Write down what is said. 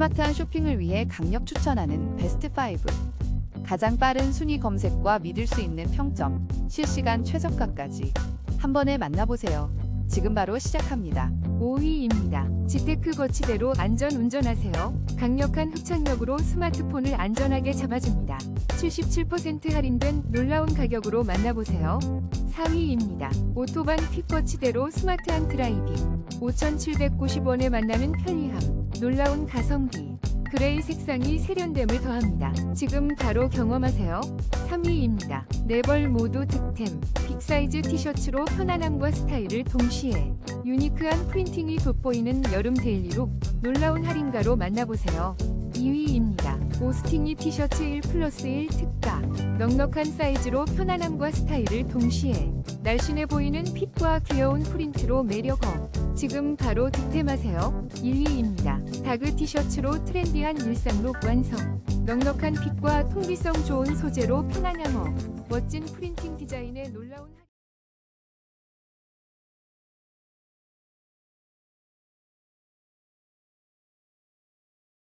스마트한 쇼핑을 위해 강력 추천하는 베스트 5. 가장 빠른 순위 검색과 믿을 수 있는 평점, 실시간 최저가까지 한 번에 만나보세요. 지금 바로 시작합니다. 5위입니다. 지테크 거치대로 안전 운전하세요. 강력한 흡착력으로 스마트폰을 안전하게 잡아줍니다. 77% 할인된 놀라운 가격으로 만나보세요. 4위입니다. 오토반 퀵거치대로 스마트한 드라이빙. 5,790원에 만나는 편리함. 놀라운 가성비. 그레이 색상이 세련됨을 더합니다. 지금 바로 경험하세요. 3위입니다. 네벌 모두 득템. 빅사이즈 티셔츠로 편안함과 스타일을 동시에 유니크한 프린팅이 돋보이는 여름 데일리룩 놀라운 할인가로 만나보세요. 2위입니다. 오스팅이 티셔츠 1 플러스 1 특가 넉넉한 사이즈로 편안함과 스타일을 동시에 날씬해 보이는 핏과 귀여운 프린트로 매력업 지금 바로 득템하세요. 1위입니다. 다그 티셔츠로 트렌디한 일상룩 완성 넉넉한 핏과 통기성 좋은 소재로 편안함업 멋진 프린팅 디자인의 놀라운